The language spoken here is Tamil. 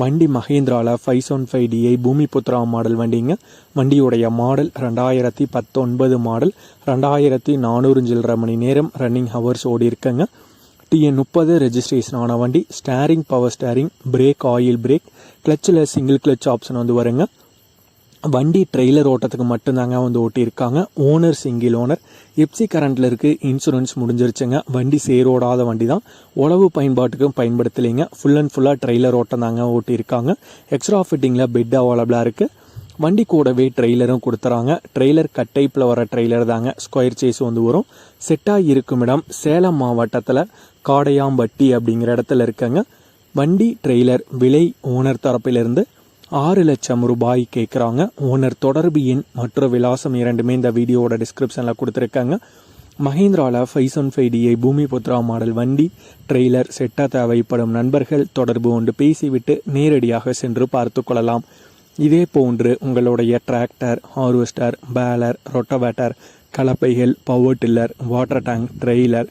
வண்டி மஹேந்திராவில் five seven five DI Bhoomi Putra model வண்டிங்க. வண்டியுடைய மாடல் ரெண்டாயிரத்தி பத்தொன்பது மாடல். ரெண்டாயிரத்தி நானூறு சில்லரை மணி நேரம் ரன்னிங் ஹவர்ஸ் ஓடி இருக்குங்க. டிஎன் முப்பது ரெஜிஸ்ட்ரேஷன் ஆன வண்டி. Steering power steering brake oil brake கிளச்சில் single clutch option வந்து வருங்க. வண்டி ட்ரெய்லர் ஓட்டத்துக்கு மட்டும்தாங்க வந்து ஓட்டியிருக்காங்க. ஓனர் சிங்கிள் ஓனர் எப்சி கரண்ட்டில் இருக்குது இன்சூரன்ஸ் முடிஞ்சிருச்சுங்க. வண்டி சேரோடாத வண்டி தான் உழவு பயன்பாட்டுக்கும் பயன்படுத்தலைங்க. ஃபுல் அண்ட் ஃபுல்லாக ட்ரெய்லர் ஓட்டம் தாங்க ஓட்டியிருக்காங்க. எக்ஸ்ட்ரா ஃபிட்டிங்கில் பெட் அவைலபிளாக இருக்குது வண்டி கூடவே ட்ரெய்லரும் கொடுத்துறாங்க. ட்ரெய்லர் கட்டைப்பில் வர ட்ரெய்லர் தாங்க. ஸ்கொயர் சேஸ் வந்து வரும். செட்டாக இருக்கும் இடம் சேலம் மாவட்டத்தில் காடையாம்பட்டி அப்படிங்கிற இடத்துல இருக்கங்க. வண்டி ட்ரெய்லர் விலை ஓனர் தரப்பிலிருந்து ஆறு லட்சம் ரூபாய் கேட்குறாங்க ஓனர் தொடர்பு எண் மற்றும் விலாசம் இரண்டுமே இந்த வீடியோவோட டிஸ்கிரிப்ஷனில் கொடுத்துருக்காங்க. மஹேந்திராவில் five one five DI Bhoomi Putra model வண்டி ட்ரெய்லர் செட்டாக தேவைப்படும் நண்பர்கள் தொடர்பு கொண்டு பேசிவிட்டு நேரடியாக சென்று பார்த்து கொள்ளலாம். இதே போன்று உங்களுடைய tractor harvester baler rotavator கலப்பைகள் power tiller water tank trailer